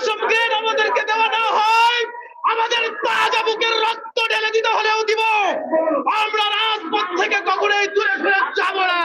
দশম গ্রেড আমাদেরকে দেওয়া না হয়, আমাদের তাজা বুকের রক্ত ঢেলে দিতে হলেও দিব। আমরা রাজপথ থেকে কখনোই দূরে ফেরত যাব না।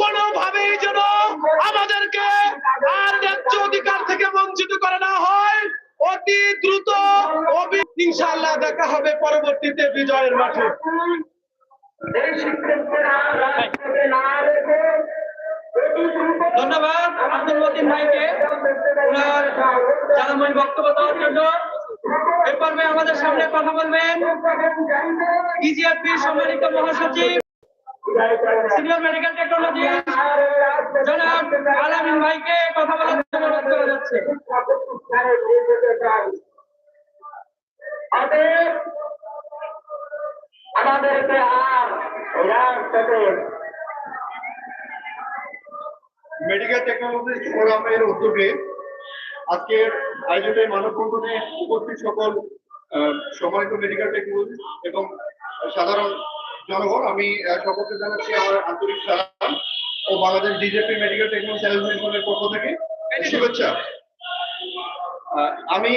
কোনোভাবেই যেন আমাদেরকে আর ন্যায্য অধিকার থেকে বঞ্চিত করা না হয়। অতি দ্রুত ইনশাআল্লাহ দেখা হবে পরবর্তীতে বিজয়ের মাঠে। ধন্যবাদ আমাদের সামনে কথা বলবেন। ইজিআরপি সম্মানিত মহাসচিব সিনিয়র মেডিকেল টেকনোলজি জনাব আলামিন ভাইকে কথা বলার জন্য অনুরোধ করা যাচ্ছে। মেডিকেল টেকনোলজি ফোরামের উদ্যোগে আজকে আয়োজিত এই মানববন্ধনে উপস্থিত সকল সম্মানিত মেডিকেল টেকনোলজি এবং সাধারণ জনগণ, আমি সকলকে জানাচ্ছি আমার আন্তরিক সালাম ও বাংলাদেশ ডিজেপি মেডিকেল টেকনোলজি অ্যাসোসিয়েশনের পক্ষ থেকে শুভেচ্ছা। আমি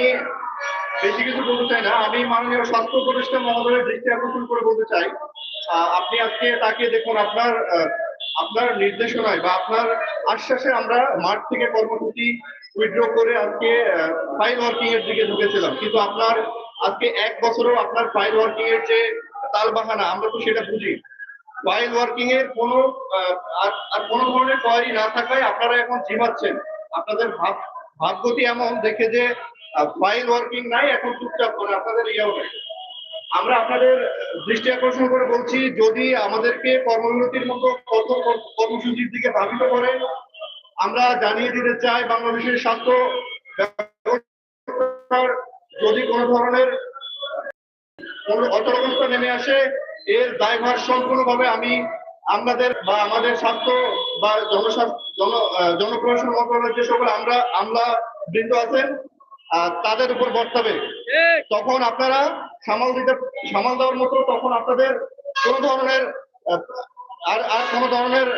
বেশি কিছু বলতে চাই না, আমি মাননীয় স্বাস্থ্য উপদেষ্টা মহোদয়ের দৃষ্টি আকর্ষণ করে বলতে চাই। আপনি আজকে তাকে দেখুন, আপনার আপনার নির্দেশনায় বা আপনার আশ্বাসে আমরা মাঠ থেকে কর্মসূচি উইথড্র করে আজকে ফাইল ওয়ার্কিং এর দিকে ঢুকেছিলাম। কিন্তু আপনার, আজকে এক বছরও আপনার ফাইল ওয়ার্কিং এর যে তালবাহানা আমরা তো সেটা বুঝি। ফাইল ওয়ার্কিং এর কোনো আর কোনো ধরনের কোয়ারি না থাকায় আপনারা এখন জিমাচ্ছেন। আপনাদের ভাগ্যটি এমন, দেখে যে ফাইল ওয়ার্কিং নাই, এখন চুপচাপ করে আপনাদের ইয়েও নাই। আমরা আপনাদের দৃষ্টি আকর্ষণ করে বলছি, যদি আমাদেরকে কর্মবিরতির মতো কঠোর কর্মসূচির দিকে ধাবিত করে, আমরা জানিয়ে দিতে চাই বাংলাদেশের স্বাস্থ্য যদি কোনো ধরনের অচলাবস্থা নেমে আসে। এর দায়ভার সম্পূর্ণভাবে আমি আমাদের বা আমাদের স্বাস্থ্য বা জন জনপ্রশাসন মন্ত্রণালয়ের যে সকল আমরা আমলা বৃন্দ আছেন তাদের উপর বর্তাবে তখন আপনারা সামাল দিতে সামাল দেওয়ার মতো তখন আপনাদের কোনো ধরনের আর আর কোনো ধরনের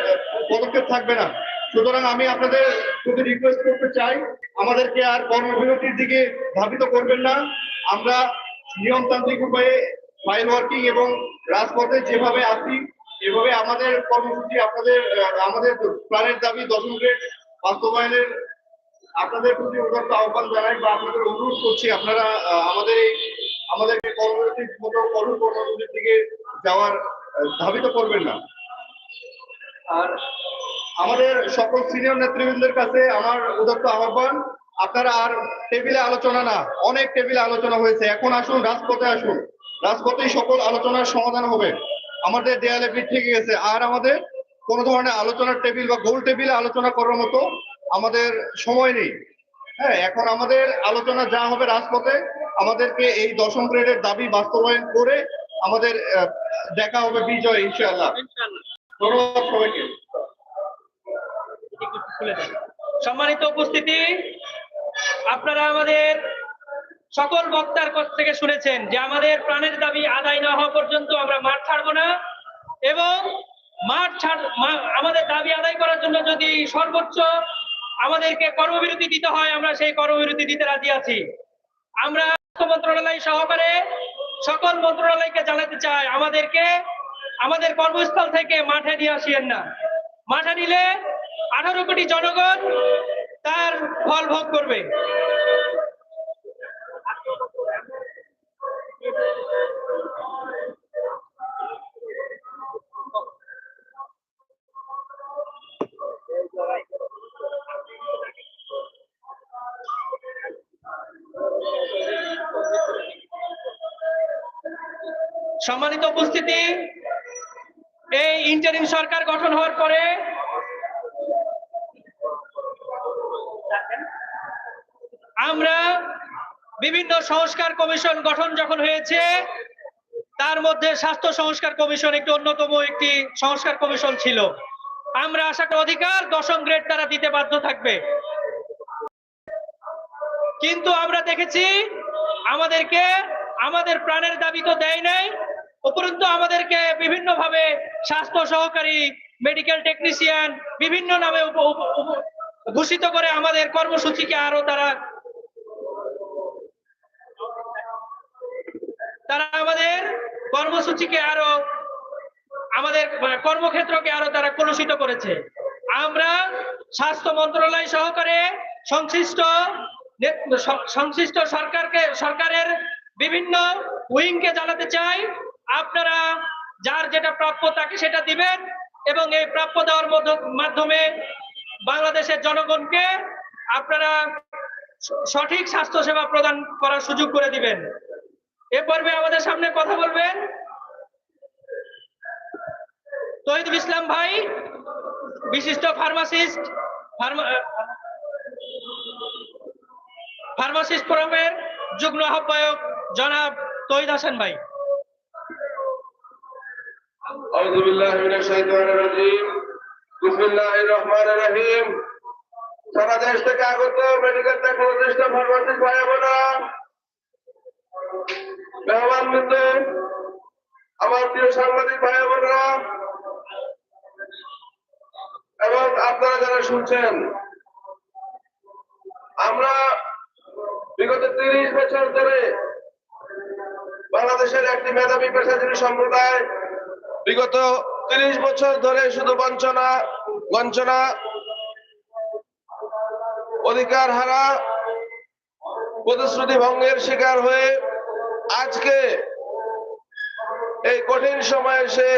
পদক্ষেপ থাকবে না। সুতরাং আমি আপনাদের প্রতি রিকোয়েস্ট করতে চাই, আমাদেরকে আর কর্মবিরতির দিকে ধাবিত করবেন না। আমরা নিয়মতান্ত্রিক উপায়ে ফাইল ওয়ার্কিং এবং রাজপথে যেভাবে আসি এভাবে আমাদের কর্মসূচি আপনাদের আমাদের প্ল্যানের দাবি দশম গ্রেড বাস্তবায়নের আপনাদের প্রতি উদাত্ত আহ্বান জানাই বা আপনাদের অনুরোধ করছি আপনারা আমাদের এই আমাদেরকে কর্মসূচির মতো কঠোর কর্মসূচির দিকে যাওয়ার ধাবিত করবেন না। আর আমাদের সকল সিনিয়র নেতৃবৃন্দের কাছে আমার উদাত্ত আহ্বান। আপনারা আর টেবিলে আলোচনা না, অনেক টেবিলে আলোচনা হয়েছে। এখন আসুন, রাজপথে আসুন। রাজপথেই সকল আলোচনার সমাধান হবে। আমাদের দেয়ালে পিঠ থেকে গেছে। আর আমাদের কোনো ধরনের আলোচনার টেবিল বা গোল টেবিলে আলোচনা করার মতো আমাদের সময় নেই। হ্যাঁ এখন আমাদের আলোচনা যা হবে রাজপথে, আমাদেরকে এই দশম গ্রেডের দাবি বাস্তবায়ন করে আমাদের দেখা হবে বিজয়, ইনশাআল্লাহ। সম্মানিত উপস্থিতি আপনারা আমাদের সকল বক্তার কাছ থেকে শুনেছেন যে আমাদের প্রাণের দাবি আদায় না হওয়া পর্যন্ত আমরা মাঠ ছাড়বো না। এবং মাঠ ছাড় আমাদের দাবি আদায় করার জন্য যদি সর্বোচ্চ আমাদেরকে কর্মবিরতি দিতে হয়, আমরা সেই কর্মবিরতি দিতে রাজি আছি। আমরা মন্ত্রণালয় সহকারে সকল মন্ত্রণালয়কে জানাতে চাই, আমাদেরকে আমাদের কর্মস্থল থেকে মাঠে নিয়ে আসিয়েন না। মাঠে নিলে আঠারো কোটি জনগণ তার ফল ভোগ করবে। সম্মানিত উপস্থিতি এই ইন্টারিম সরকার গঠন হওয়ার পরে বিভিন্ন সংস্কার কমিশন গঠন যখন হয়েছে, তার মধ্যে স্বাস্থ্য সংস্কার কমিশন একটি অন্যতম একটি সংস্কার কমিশন ছিল। আমরা আশা করি অধিকার দশম গ্রেড তারা দিতে বাধ্য থাকবে। কিন্তু আমরা দেখেছি আমাদেরকে, আমাদের প্রাণের দাবি তো দেয় নাই, উপরন্তু আমাদেরকে বিভিন্ন ভাবে স্বাস্থ্য সহকারী মেডিকেল টেকনিশিয়ান বিভিন্ন নামে ভূষিত করে আমাদের কর্মসূচিকে আরও তারা তারা আমাদের কর্মসূচিকে আরও, আমাদের কর্মক্ষেত্রকে আরও তারা কলুষিত করেছে। আমরা স্বাস্থ্য মন্ত্রণালয় সহকারে সংশ্লিষ্ট সংশ্লিষ্ট সরকারকে, সরকারের বিভিন্ন উইংকে জানাতে চাই। আপনারা যার যেটা প্রাপ্য তাকে সেটা দিবেন এবং এই প্রাপ্য দেওয়ার মাধ্যমে বাংলাদেশের জনগণকে আপনারা সঠিক স্বাস্থ্য সেবা প্রদান করার সুযোগ করে দিবেন। এ পর্বে আমাদের সামনে কথা বলবেন তহিদুল ইসলাম ভাই বিশিষ্ট ফার্মাসিস্ট ফার্মাসিস্ট ফোরামের যুগ্ম আহ্বায়ক জনাব তহিদ হাসান ভাই أعوذ بالله من الشيطان الرجيم بسم الله الرحمن الرحيم সারা দেশ থেকে আগত মেডিকেল টেকনোলজিস্ট ফার্মাসিস্ট ভাই বোনা মেহমান আমার প্রিয় সাংবাদিক ভাই বোনরা, এবং আপনারা যারা শুনছেন, আমরা বিগত তিরিশ বছর ধরে বাংলাদেশের একটি মেধাবী পেশাজীবী সম্প্রদায়, বিগত তিরিশ বছর ধরে শুধু বঞ্চনা বঞ্চনা, অধিকার হারা, প্রতিশ্রুতি ভঙ্গের শিকার হয়ে আজকে এই কঠিন সময়ে এসে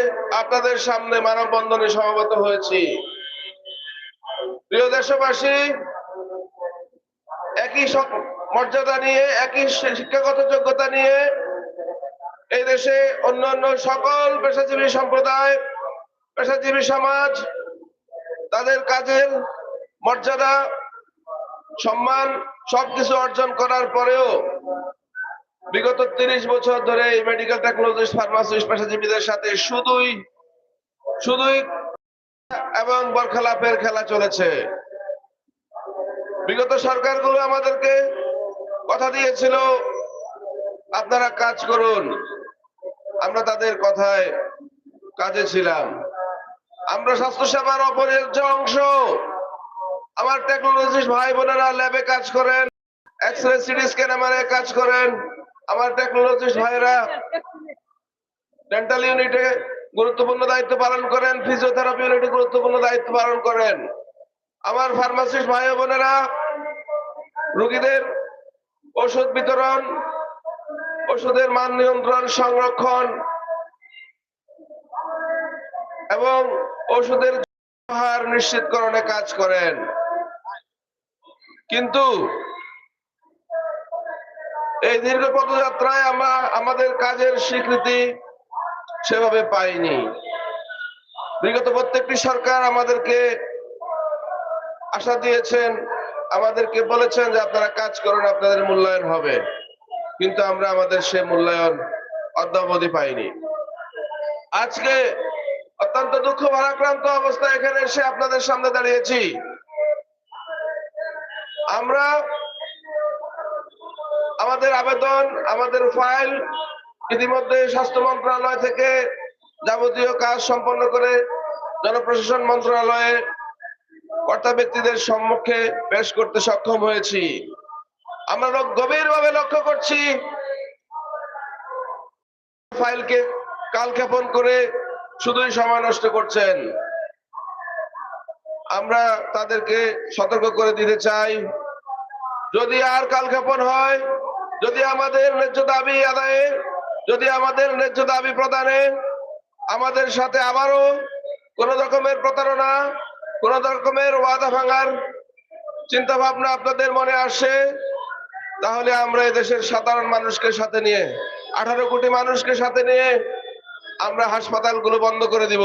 আপনাদের সামনে মানববন্ধনে সমাবেত হয়েছি। প্রিয় দেশবাসী, একই মর্যাদা নিয়ে, একই শিক্ষাগত যোগ্যতা নিয়ে এই দেশে অন্যান্য সকল পেশাজীবী সম্প্রদায়, পেশাজীবী সমাজ, তাদের কাজের মর্যাদা, সম্মান সবকিছু অর্জন করার পরেও বিগত তিরিশ বছর ধরে এই মেডিকেল টেকনোলজিস্ট ফার্মাসিস্ট পেশাজীবীদের সাথে শুধুই শুধুই এবং বরখালাপের খেলা চলেছে। বিগত সরকারগুলো আমাদেরকে কথা দিয়েছিল, আপনারা কাজ করুন, আমরা তাদের কথায় কাজে ছিলাম। আমরা স্বাস্থ্যসেবার অপরিহার্য অংশ। আমার টেকনোলজিস্ট ভাই বোনেরা ল্যাবে কাজ করেন এক্স রে সিটি স্ক্যানারে কাজ করেন। আমার টেকনোলজিস্ট ভাইরা ডেন্টাল ইউনিটে গুরুত্বপূর্ণ দায়িত্ব পালন করেন ফিজিওথেরাপি ইউনিটে গুরুত্বপূর্ণ দায়িত্ব পালন করেন। আমার ফার্মাসিস্ট ভাই বোনেরা, রোগীদের ওষুধ বিতরণ, ওষুধের মান নিয়ন্ত্রণ, সংরক্ষণ, এবং ওষুধের ব্যবহার নিশ্চিতকরণে কাজ করেন। কিন্তু এই দীর্ঘ পদযাত্রায় আমরা আমাদের কাজের স্বীকৃতি সেভাবে পাইনি। বিগত প্রত্যেকটি সরকার আমাদেরকে আশা দিয়েছেন, আমাদেরকে বলেছেন যে আপনারা কাজ করুন, আপনাদের মূল্যায়ন হবে। কিন্তু আমরা আমাদের সে মূল্যায়ন অদ্যাবধি পাইনি। আজকে অত্যন্ত দুঃখ ভারাক্রান্ত অবস্থায় এখানে এসে আপনাদের সামনে দাঁড়িয়েছি। আমরা আমাদের আবেদন, আমাদের ফাইল ইতিমধ্যে স্বাস্থ্য মন্ত্রণালয় থেকে যাবতীয় কাজ সম্পন্ন করে জনপ্রশাসন মন্ত্রণালয়ে কর্তা ব্যক্তিদের সম্মুখে পেশ করতে সক্ষম হয়েছি। আমরা গভীরভাবে লক্ষ্য করছি। ফাইলকে কালক্ষেপণ করে শুধুই সময় নষ্ট করছেন। আমরা তাদেরকে সতর্ক করে দিতে চাই। যদি আর কালক্ষেপণ হয় যদি আমাদের ন্যায্য দাবি আদায়ে, যদি আমাদের ন্যায্য দাবি প্রদানে, আমাদের সাথে আবারও কোন রকমের প্রতারণা, কোন রকমের ওয়াদা ভাঙার চিন্তা ভাবনা আপনাদের মনে আসে তাহলে আমরা এদেশের সাধারণ মানুষকে সাথে নিয়ে, আঠারো কোটি মানুষকে সাথে নিয়ে আমরা হাসপাতালগুলো বন্ধ করে দিব।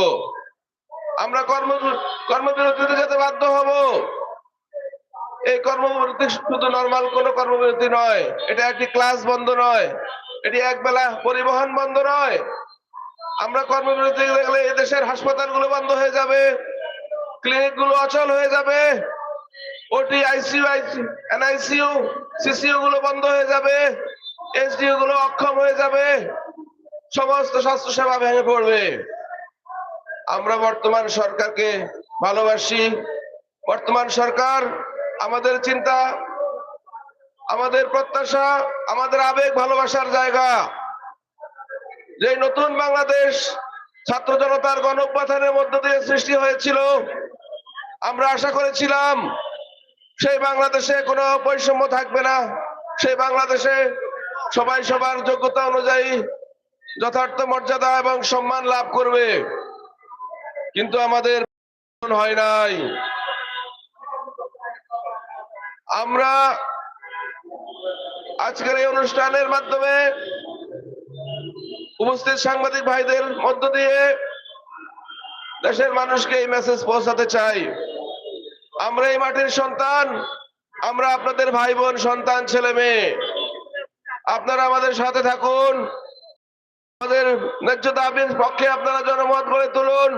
আমরা কর্ম কর্মবিরতিতে যেতে বাধ্য হব। এই কর্মবিরতি শুধু নর্মাল কোনো কর্মবিরতি নয়। এটা একটি ক্লাস বন্ধ নয়। এটি একবেলা পরিবহন বন্ধ নয়। আমরা কর্মবিরতি দেখলে এই দেশের হাসপাতালগুলো বন্ধ হয়ে যাবে। ক্লিনিকগুলো অচল হয়ে যাবে। ওটি আইসিইউ এনআইসিইউ সিসিইউ গুলো বন্ধ হয়ে যাবে। এসডিও গুলো অক্ষম হয়ে যাবে। সমস্ত স্বাস্থ্য সেবা ভেঙে পড়বে। আমরা বর্তমান সরকারকে ভালোবাসি। বর্তমান সরকার আমাদের চিন্তা, আমাদের প্রত্যাশা, আমাদের আবেগ, ভালোবাসার জায়গা। যে নতুন বাংলাদেশ ছাত্র জনতার গণঅভ্যুত্থানের মধ্য দিয়ে সৃষ্টি হয়েছিল, আমরা আশা করেছিলাম সেই বাংলাদেশে কোনো বৈষম্য থাকবে না। সেই বাংলাদেশে সবাই সবার যোগ্যতা অনুযায়ী যথার্থ মর্যাদা এবং সম্মান লাভ করবে। কিন্তু আমাদের হয় নাই। আমরা আজকের এই অনুষ্ঠানের মাধ্যমে উপস্থিত সাংবাদিক ভাইদের মধ্য দিয়ে দেশের মানুষকে এই মেসেজ পৌঁছাতে চাই। আমরা এই মাটির সন্তান, আমরা আপনাদের ভাই বোন সন্তান, ছেলে মেয়ে, আপনারা আমাদের সাথে থাকুন, আমাদের ন্যায্য দাবির পক্ষে আপনারা জনমত গড়ে তুলুন,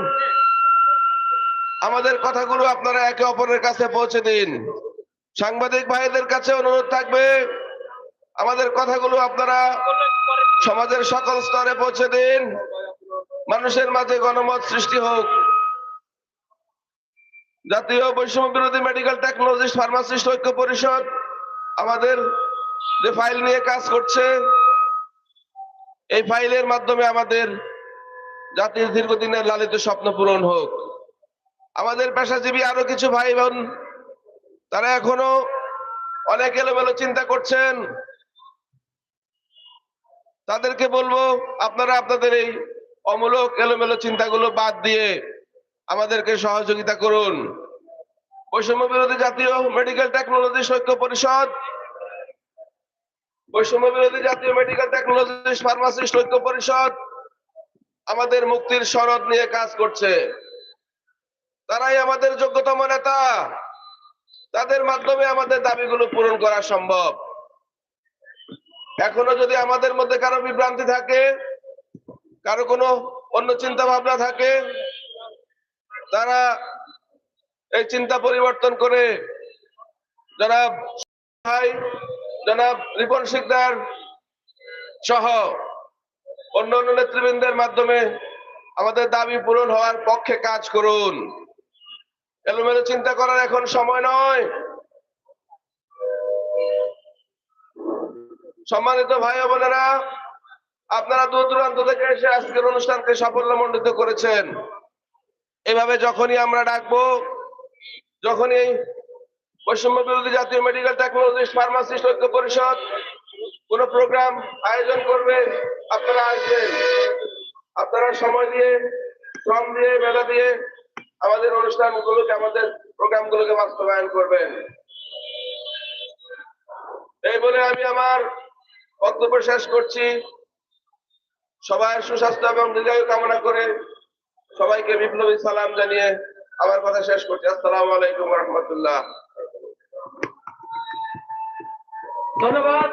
আমাদের কথাগুলো আপনারা একে অপরের কাছে পৌঁছে দিন। সাংবাদিক ভাইদের কাছে অনুরোধ থাকবে, আমাদের কথাগুলো আপনারা সমাজের সকল স্তরে পৌঁছে দিন, মানুষের মাঝে গণমত সৃষ্টি হোক। জাতীয় বৈষম্য বিরোধী মেডিকেল টেকনোলজিস্ট ফার্মাসিস্ট ঐক্য পরিষদ আমাদের যে ফাইল নিয়ে কাজ করছে, এই ফাইলের মাধ্যমে আমাদের জাতির দীর্ঘদিনের লালিত স্বপ্ন পূরণ হোক। আমাদের পেশাজীবী আরও কিছু ভাই বোন তারা এখনও অনেক এলোমেলো চিন্তা করছেন। তাদেরকে বলব, আপনারা আপনাদের এই অমূলক এলোমেলো চিন্তাগুলো বাদ দিয়ে আমাদেরকে সহযোগিতা করুন। বৈষম্য বিরোধী জাতীয় মেডিকেল টেকনোলজি ঐক্য পরিষদ, বৈষম্য বিরোধী জাতীয় মেডিকেল টেকনোলজি ফার্মাসিস্ট ঐক্য পরিষদ আমাদের মুক্তির সনদ নিয়ে কাজ করছে। তারাই আমাদের যোগ্যতম নেতা। তাদের মাধ্যমে আমাদের দাবিগুলো পূরণ করা সম্ভব। এখনও যদি আমাদের মধ্যে কারও বিভ্রান্তি থাকে, কারও কোনো অন্য চিন্তা ভাবনা থাকে, তারা এই চিন্তা পরিবর্তন করে জনাব জনাব রিপন শিকদার সহ অন্য অন্য নেতৃবৃন্দের মাধ্যমে আমাদের দাবি পূরণ হওয়ার পক্ষে কাজ করুন। এলোমেলো চিন্তা করার এখন সময় নয়। সম্মানিত ভাই বোনেরা, আপনারা দূর দূরান্ত থেকে এসে আজকের অনুষ্ঠানকে সাফল্যমণ্ডিত করেছেন। এভাবে যখনই আমরা ডাকবো, যখনই বৈষম্য বিরোধী জাতীয় মেডিকেল টেকনোলজিস্ট ফার্মাসিস্ট ঐক্য পরিষদ কোন প্রোগ্রাম আয়োজন করবে, আপনারা আসবেন। আপনারা সময় দিয়ে, শ্রম দিয়ে, মেধা দিয়ে আমাদের অনুষ্ঠানগুলোকে, আমাদের প্রোগ্রামগুলোকে বাস্তবায়ন করবেন। এই বলে আমি আমার বক্তব্য শেষ করছি। সবাই সুস্বাস্থ্য এবং দীর্ঘায়ু কামনা করে সবাইকে বিপ্লবী সালাম জানিয়ে আমার কথা শেষ করছি। আসসালামু আলাইকুম রহমতুল্লাহ। ধন্যবাদ।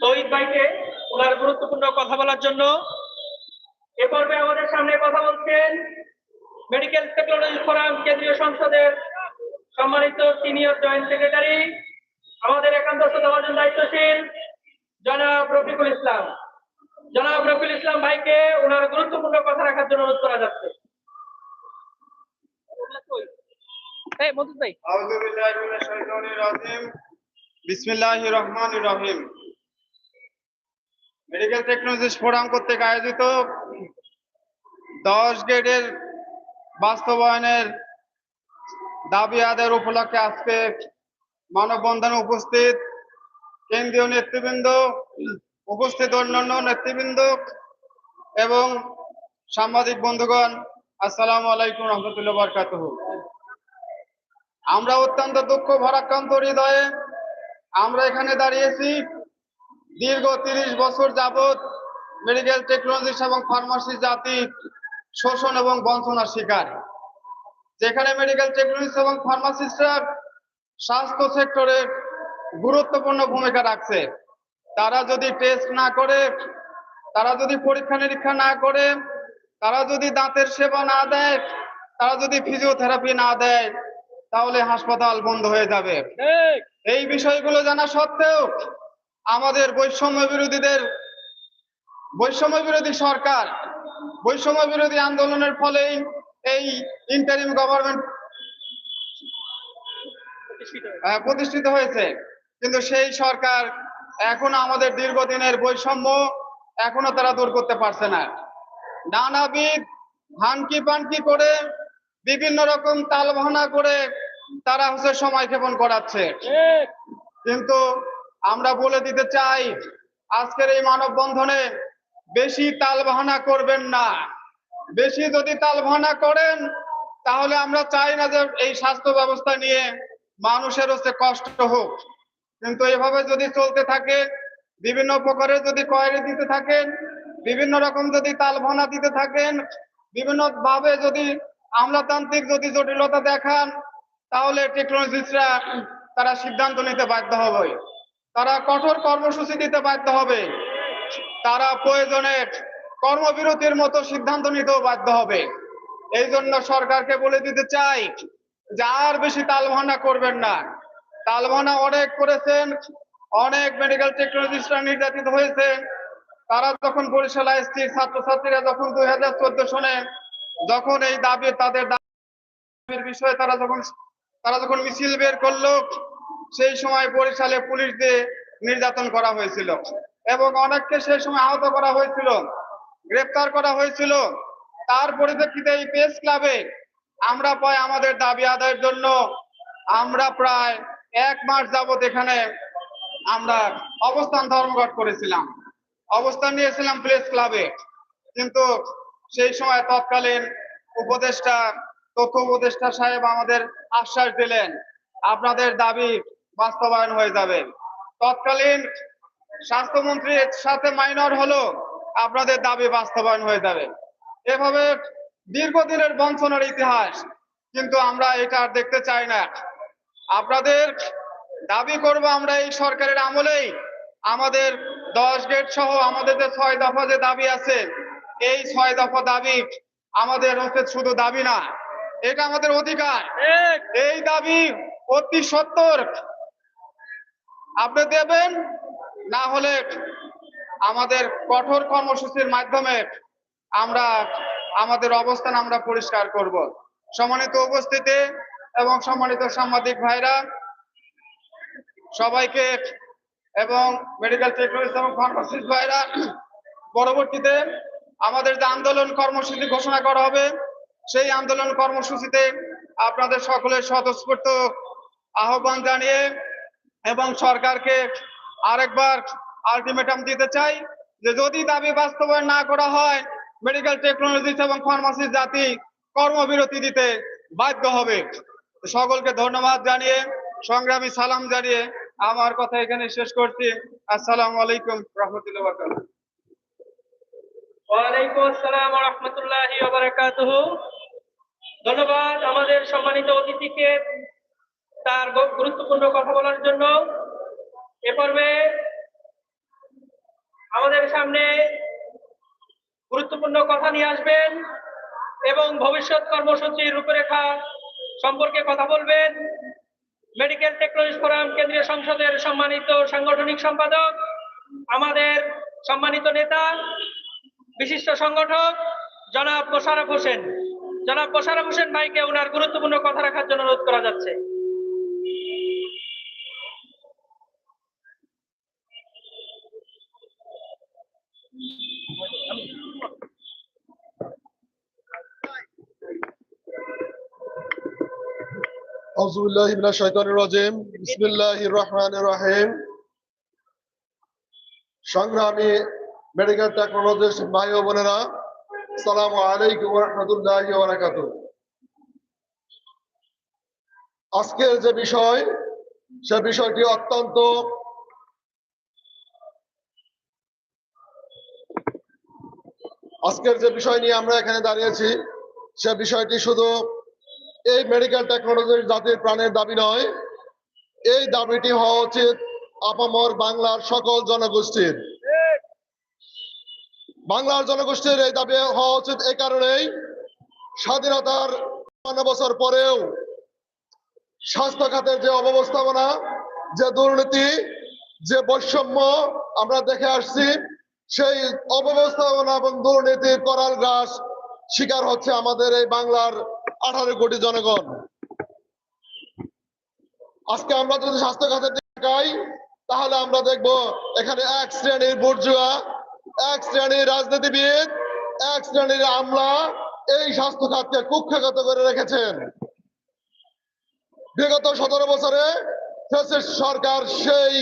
শহীদ ভাইকে ওনার গুরুত্বপূর্ণ কথা বলার জন্য। এ পর্বে আমাদের সামনে কথা বলছেন মেডিকেল টেকনোলজি ফোরাম কেন্দ্রীয় সংসদের সম্মানিত সিনিয়র জয়েন্ট সেক্রেটারি আমাদের একান্ত দেওয়ার দায়িত্বশীল জনাব রফিকুল ইসলাম। জনাব রফিকুল ইসলাম ভাইকে ওনার গুরুত্বপূর্ণ কথা রাখার জন্য অনুরোধ করা যাচ্ছে। বিসমিল্লাহির রহমানির রহিম মেডিকেল টেকনোলজিস্ট ফোরাম কর্তৃক আয়োজিত দশ গ্রেডের বাস্তবায়নের দাবি আদায়ের উপলক্ষে আজকে মানববন্ধনে উপস্থিত। কেন্দ্রীয় নেতৃবৃন্দ, উপস্থিত অন্যান্য নেতৃবৃন্দ এবং সাংবাদিক বন্ধুগণ, আসসালামু আলাইকুম রহমতুল্লাহ বরকাতুহ। আমরা অত্যন্ত দুঃখ, ভারাক্রান্ত হৃদয়ে আমরা এখানে দাঁড়িয়েছি। দীর্ঘ তিরিশ বছর যাবত মেডিকেল টেকনোলজিস্ট এবং ফার্মাসি জাতি শোষণ এবং বঞ্চনার শিকার। যেখানে মেডিকেল টেকনোলজিস্ট এবং ফার্মাসিস্টরা স্বাস্থ্য সেক্টরে গুরুত্বপূর্ণ ভূমিকা রাখছে তারা যদি টেস্ট না করে তারা যদি পরীক্ষা নিরীক্ষা না করে তারা যদি দাঁতের সেবা না দেয় তারা যদি ফিজিওথেরাপি না দেয় তাহলে হাসপাতাল বন্ধ হয়ে যাবে। এই বিষয়গুলো জানা সত্ত্বেও আমাদের বৈষম্য বিরোধীদের বৈষম্য বিরোধী সরকার বৈষম্য বিরোধী আন্দোলনের ফলেই এই ইন্টারিম গভর্নমেন্ট প্রতিষ্ঠিত হয়েছে। কিন্তু সেই সরকার এখনও আমাদের দীর্ঘদিনের বৈষম্য এখনও তারা দূর করতে পারছে না। নানাবিধ হানকি পানকি করে বিভিন্ন রকম তালবাহানা করে তারা হচ্ছে সময় ক্ষেপণ করাচ্ছে। কিন্তু আমরা বলে দিতে চাই আজকের এই মানববন্ধনে বেশি তাল তালবাহানা করবেন না। বেশি যদি তাল তালবাহানা করেন, তাহলে আমরা চাই না যে এই স্বাস্থ্য ব্যবস্থা নিয়ে মানুষের হচ্ছে কষ্ট হোক। কিন্তু এভাবে যদি চলতে থাকে, বিভিন্ন প্রকারের যদি কয়েরি দিতে থাকেন, বিভিন্ন রকম যদি তাল তালভানা দিতে থাকেন বিভিন্ন ভাবে যদি আমলাতান্ত্রিক যদি জটিলতা দেখান, তাহলে টেকনোলজিস্টরা তারা সিদ্ধান্ত নিতে বাধ্য হবে। তারা কঠোর কর্মসূচি দিতে বাধ্য হবে। তারা প্রয়োজনে কর্মবিরতির মতো সিদ্ধান্ত নিতেও বাধ্য হবে। এই জন্য সরকারকে বলে দিতে চাই যে আর বেশি তালভানা করবেন না। তালভানা অনেক করেছেন, অনেক মেডিকেল টেকনোলজিস্টরা নির্যাতিত হয়েছে তারা যখন বরিশাল এসটির ছাত্রছাত্রীরা যখন দুই হাজার চোদ্দ সনে যখন এই দাবি, তাদের দাবির বিষয়ে তারা যখন তারা যখন মিছিল বের করল, সেই সময় বরিশালে পুলিশ দিয়ে নির্যাতন করা হয়েছিল। এবং অনেককে সেই সময় আহত করা হয়েছিল, গ্রেপ্তার করা হয়েছিল। তার পরিপ্রেক্ষিতে এই প্রেস ক্লাবে আমরা পাই আমাদের দাবি আদায়ের জন্য। আমরা প্রায় এক মাস যাবত এখানে আমরা অবস্থান ধর্মঘট করেছিলাম। অবস্থান নিয়েছিলাম প্রেস ক্লাবে কিন্তু সেই সময় তৎকালীন উপদেষ্টা তথ্য উপদেষ্টা সাহেব আমাদের আশ্বাস দিলেন, আপনাদের দাবি বাস্তবায়ন হয়ে যাবে। তৎকালীন স্বাস্থ্যমন্ত্রীর সাথে মাইনর হলো আপনাদের দাবি বাস্তবায়ন হয়ে যাবে। এভাবে দীর্ঘদিনের বঞ্চনার ইতিহাস কিন্তু আমরা এটা আর দেখতে চাই না। আপনাদের দাবি করব আমরা এই সরকারের আমলেই। আমাদের দশ গেট সহ আমাদের যে ছয় দফা যে দাবি আছে এই ছয় দফা দাবি আমাদের হচ্ছে শুধু দাবি না এটা আমাদের অধিকার। এই দাবি অতি সত্তর। আপনি দেবেন না হলে আমাদের কঠোর কর্মসূচির মাধ্যমে আমরা, আমাদের অবস্থান আমরা পরিষ্কার করব। সম্মানিত উপস্থিতি এবং সম্মানিত সাংবাদিক ভাইরা, সবাইকে এবং মেডিকেল টেকনোলজিস্ট এবং ফার্মাসিস্ট ভাইরা, পরবর্তীতে আমাদের যে আন্দোলন কর্মসূচি ঘোষণা করা হবে, সেই আন্দোলন কর্মসূচিতে আপনাদের সকলের স্বতঃস্ফূর্ত আহ্বান জানিয়ে এবং সরকারকে আরেকবার আলটিমেটাম দিতে চাই যে যদি দাবি বাস্তবায়ন না করা হয় মেডিকেল টেকনোলজিস্ট এবং ফার্মাসি জাতি কর্মবিরতি দিতে বাধ্য হবে। সকলকে ধন্যবাদ জানিয়ে, সংগ্রামী সালাম জানিয়ে আমার কথা এখানে শেষ করছি। আসসালামু আলাইকুম রহমতুল্লাহ ওয়ালাইকুম আসসালাম ধন্যবাদ আমাদের সম্মানিত অতিথিকে তার গুরুত্বপূর্ণ কথা বলার জন্য। এ পর্বে আমাদের সামনে গুরুত্বপূর্ণ কথা নিয়ে আসবেন এবং ভবিষ্যৎ কর্মসূচির রূপরেখা সম্পর্কে কথা বলবেন। মেডিকেল টেকনোলজি ফোরাম কেন্দ্রীয় সংসদের সম্মানিত সাংগঠনিক সম্পাদক, আমাদের সম্মানিত নেতা, বিশিষ্ট সংগঠক, জনাব মোশারফ হোসেন। জনাব মোশারফ হোসেন ভাইকে ওনার গুরুত্বপূর্ণ কথা রাখার জন্য অনুরোধ করা যাচ্ছে। সংগ্রামী মেডিকেল টেকনোলজিস্ট ভাই ও বোনেরা আলাইকুম আজকের যে বিষয়, সে বিষয়টি অত্যন্ত আজকের যে বিষয় নিয়ে আমরা এখানে দাঁড়িয়েছি, সে বিষয়টি শুধু এই মেডিকেল টেকনোলজি জাতির প্রাণের দাবি নয়। এই দাবিটি হওয়া উচিত আপামর বাংলার সকল জনগোষ্ঠীর। বাংলার জনগোষ্ঠীর এই দাবি হওয়া উচিত এই কারণেই স্বাধীনতার বছর পরেও স্বাস্থ্য খাতের যে অব্যবস্থাপনা যে দুর্নীতি, যে বৈষম্য আমরা দেখে আসছি, সেই অব্যবস্থাপনা এবং দুর্নীতির করাল গ্রাস শিকার হচ্ছে আমাদের এই বাংলার আঠারো কোটি জনগণ। আজকে আমরা যদি স্বাস্থ্য খাতের দিকে তাকাই তাহলে আমরা দেখব এখানে এক শ্রেণির বুর্জুয়া, এক শ্রেণির রাজনীতিবিদ, এক শ্রেণির আমলা এই স্বাস্থ্য খাতকে কুখ্যাগত করে রেখেছেন। বিগত সতেরো বছরে সরকার সেই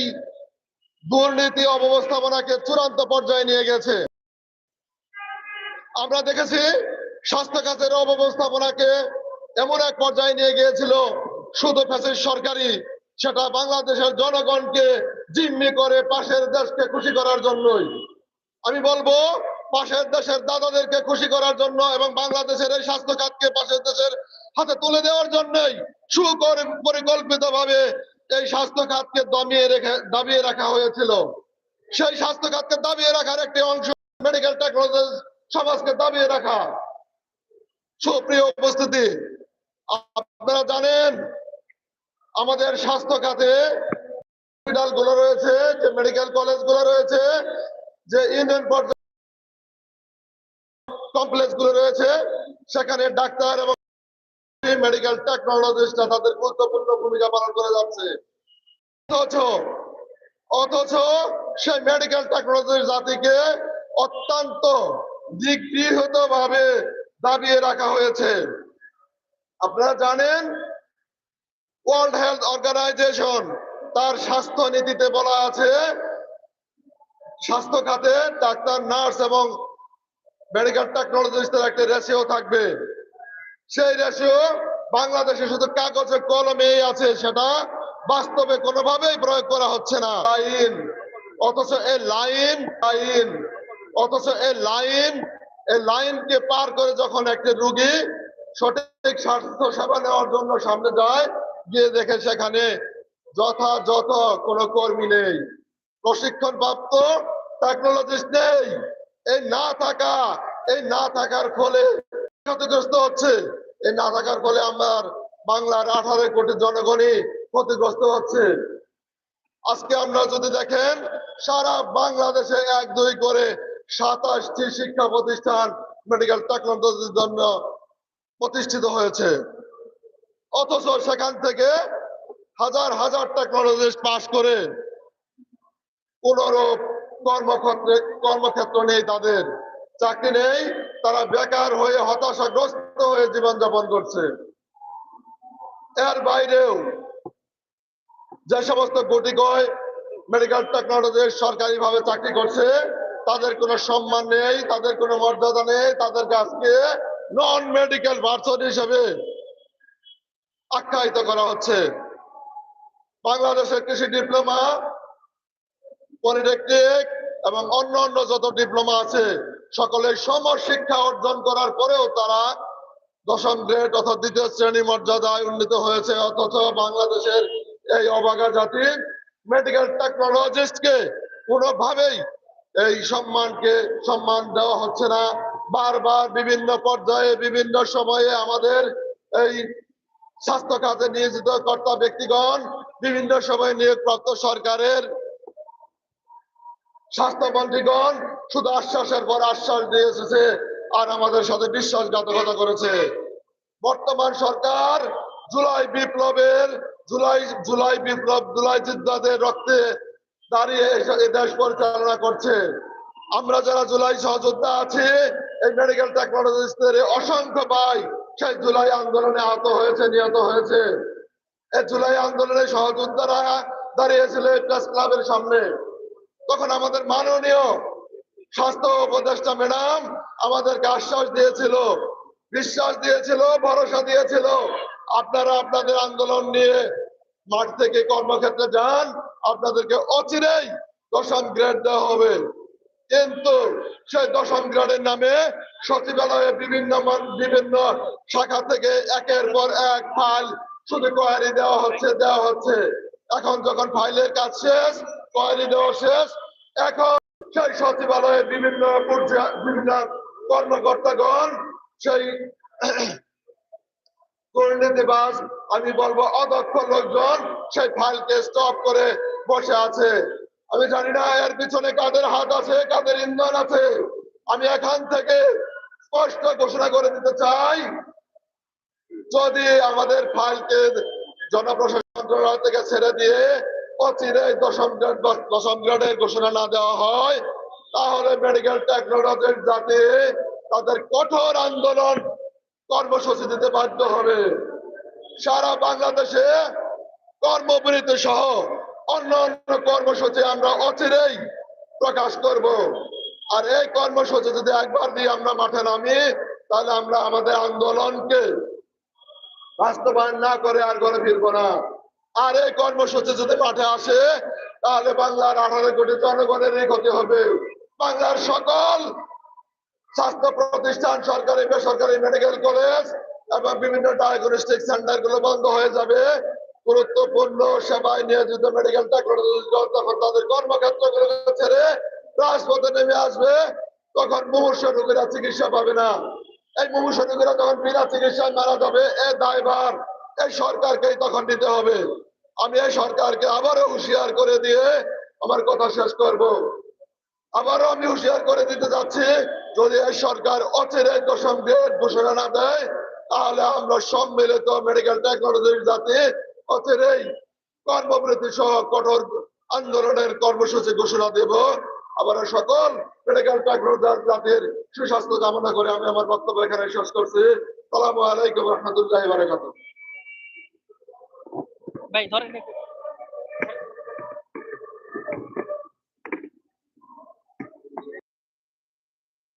দুর্নীতি অব্যবস্থাপনাকে চূড়ান্ত পর্যায়ে নিয়ে গেছে। আমরা দেখেছি স্বাস্থ্য খাতের অব্যবস্থাপনাকে এমন এক পর্যায়ে নিয়ে গিয়েছিল, শুধু ফ্যাসিস্ট সরকারি সেটা বাংলাদেশের জনগণকে জিম্মি করে পাশের দেশকে খুশি করার জন্যই। আমি বলব, পাশের দেশের দাদাদেরকে খুশি করার জন্য এবং বাংলাদেশের এই স্বাস্থ্য খাতকে পাশের দেশের হাতে তুলে দেওয়ার জন্যই সুপরিকল্পিত ভাবে এই স্বাস্থ্য খাতকে দমিয়ে রেখে, দাবিয়ে রাখা হয়েছিল। সেই স্বাস্থ্য খাতকে দাবিয়ে রাখার একটি অংশ মেডিকেল টেকনোলজি সমাজকে দাবিয়ে রাখা। সুপ্রিয় উপস্থিতি, আপনারা জানেন আমাদের স্বাস্থ্য খাতে হসপিটালগুলো রয়েছে, যে মেডিকেল কলেজগুলো রয়েছে, যে ইউনিয়ন কমপ্লেক্সগুলো রয়েছে, সেখানে ডাক্তার এবং মেডিকেল টেকনোলজিস্টরা তাদের গুরুত্বপূর্ণ ভূমিকা পালন করে যাচ্ছে। অথচ অথচ সেই মেডিকেল টেকনোলজির জাতিকে অত্যন্ত নিগৃহীত ভাবে দাবিয়ে রাখা হয়েছে। আপনারা জানেন ওয়ার্ল্ড হেলথ অর্গানাইজেশন তার স্বাস্থ্য নীতিতে বলা আছে, স্বাস্থ্য খাতে ডাক্তার, নার্স এবং মেডিকেল টেকনোলজিস্টের একটা রেশিও থাকবে। সেই রেশিও বাংলাদেশে শুধু কাগজে কলমে আছে, সেটা বাস্তবে কোনোভাবেই প্রয়োগ করা হচ্ছে না। লাইন অথচ এই লাইন লাইন অথচ এই লাইন এই লাইনকে পার করে যখন একটি রুগী সঠিক স্বাস্থ্য সেবা নেওয়ার জন্য সামনে যায়, গিয়ে দেখে সেখানে যথাযথ কোনো কর্মী নেই। প্রশিক্ষণ প্রাপ্ত টেকনোলজিস্ট নেই। এই না থাকা, এই না থাকার ফলে ক্ষতিগ্রস্ত হচ্ছে। এই না থাকার ফলে আমার বাংলার আঠারো কোটি জনগণই ক্ষতিগ্রস্ত হচ্ছে। আজকে আমরা যদি দেখেন, সারা বাংলাদেশে এক দুই করে সাতাশটি শিক্ষা প্রতিষ্ঠান মেডিকেল টেকনোলজির জন্য প্রতিষ্ঠিত হয়েছে। অথচ সেখান থেকে হাজার হাজার টেকনোলজিস্ট পাশ করে কোনরূপ কর্মক্ষেত্রে, কর্মক্ষেত্র নেই তাদের। চাকরি নেই, তারা বেকার হয়ে হতাশাগ্রস্ত হয়ে জীবনযাপন করছে। এর বাইরেও যে সমস্ত গুটি কয় মেডিকেল টেকনোলজি সরকারি ভাবে চাকরি করছে তাদের কোনো সম্মান নেই, তাদের কোনো মর্যাদা নেই তাদের কাছকে নন মেডিকেল ভার্সন হিসেবে আখ্যায়িত করা হচ্ছে। বাংলাদেশের কৃষি ডিপ্লোমা পলিটেকনিক এবং অন্য অন্য যত ডিপ্লোমা আছে, সকলে সম শিক্ষা অর্জন করার পরেও তারা দশম গ্রেড অর্থাৎ দ্বিতীয় শ্রেণি মর্যাদায় উন্নীত হয়েছে, অথচ বাংলাদেশের এই অবাগা জাতি মেডিকেল টেকনোলজিস্টকে কোনোভাবেই এই সম্মানকে সম্মান দেওয়া হচ্ছে না। বারবার বিভিন্ন পর্যায়ে, বিভিন্ন সময়ে আমাদের এই স্বাস্থ্য খাতে নিয়োজিত কর্তা ব্যক্তিগণ, বিভিন্ন সময় নিয়োগপ্রাপ্ত সরকারের স্বাস্থ্যমন্ত্রীগণ শুধু আশ্বাসের পর আশ্বাস দিয়ে এসেছে আর আমাদের সাথে বিশ্বাসঘাতকতা করেছে। বর্তমান সরকার জুলাই বিপ্লবের, জুলাই জুলাই বিপ্লব, জুলাই যোদ্ধাদের রক্তে দাঁড়িয়ে দেশ পরিচালনা করছে। আমরা যারা জুলাই সহযোদ্ধা আছি, এই মেডিকেল টেকনোলজিস্টদের অসংখ্য ভাই সেই জুলাই আন্দোলনে আহত হয়েছে, নিহত হয়েছে। এই জুলাই আন্দোলনে সহযোদ্ধারা দাঁড়িয়েছিল প্রেস ক্লাবের সামনে। তখন আমাদের মাননীয় স্বাস্থ্য উপদেষ্টা ম্যাডাম আমাদেরকে আশ্বাস দিয়েছিল, বিশ্বাস দিয়েছিল, ভরসা দিয়েছিল, আপনারা আপনাদের আন্দোলন নিয়ে মাঠ থেকে কর্মক্ষেত্রে যান, আপনাদেরকে অচিরেই দশম গ্রেড দেওয়া হবে। কিন্তু সেই দশম গ্রেডের নামে সচিবালয়ে বিভিন্ন বিভিন্ন শাখা থেকে একের পর এক ফাইল শুধু কোয়ারি দেওয়া হচ্ছে দেওয়া হচ্ছে। এখন যখন ফাইলের কাজ শেষ, কোয়ারি দেওয়া শেষ, এখন সেই সচিবালয়ে বিভিন্ন বিভিন্ন কর্মকর্তাগণ সেই আমি বলব, অদক্ষ লোকজন সেই ফাইলকে স্টপ করে বসে আছে। আমি জানি না এর পিছনে কাদের হাত আছে, কাদের ইন্ধন আছে। আমি এখান থেকে স্পষ্ট ঘোষণা করে দিতে চাই, যদি আমাদের ফাইলকে জনপ্রশাসন থেকে ছেড়ে দিয়ে অচিরে দশম গ্রেড দশম গ্রেডের ঘোষণা না দেওয়া হয়, তাহলে মেডিকেল টেকনোলজির যাতে তাদের কঠোর আন্দোলন কর্মসূচি দিতে বাধ্য হবে। সারা বাংলাদেশে কর্মবিরতি সহ অন্য অন্য কর্মসূচি আমরা অচিরেই প্রকাশ করব। আর এই কর্মসূচি যদি একবার দিয়ে আমরা মাঠে নামি, তাহলে আমরা আমাদের আন্দোলনকে বাস্তবায়ন না করে আর ঘরে ফিরবো না। আর এই কর্মসূচি যদি মাঠে আসে, তাহলে বাংলার আঠারো কোটি জনগণেরই ক্ষতি হবে। বাংলার সকল স্বাস্থ্য প্রতিষ্ঠান, সরকারি, বেসরকারি মেডিকেল কলেজ এবং বিভিন্ন ডায়াগনস্টিক সেন্টারগুলো বন্ধ হয়ে যাবে। গুরুত্বপূর্ণ সেবায় নিয়োজিত মেডিকেল টেকনোলজি তখন তাদের কর্মক্ষেত্র ছেড়ে রাজপথে নেমে আসবে। তখন মুমূর্ষ রোগীরা চিকিৎসা পাবে না। এই মুমূর্ষ রোগীরা যখন বিনা চিকিৎসায় মারা যাবে। এ দায়ভার, এই সরকারকেই তখন নিতে হবে। আমি এই সরকারকে আবারও হুঁশিয়ার করে দিয়ে আমার কথা শেষ করব। আবারও আমি হুঁশিয়ার করে দিতে যাচ্ছি, যদি এই সরকার অচিরে দশম গ্রেড ঘোষণা না দেয়, তাহলে আমরা সম্মিলিত মেডিকেল টেকনোলজির জাতি অচিরেই কর্মবৃত্তি সহ কঠোর আন্দোলনের কর্মসূচি ঘোষণা দেব। আবার সকল মেডিকেল টেকনোলজি জাতির সুস্বাস্থ্য কামনা করে আমি আমার বক্তব্য এখানে শেষ করছি। সালামু আলাইকুম রহমতুল্লাহ বারাকাতুহ ভাই, ধরেন।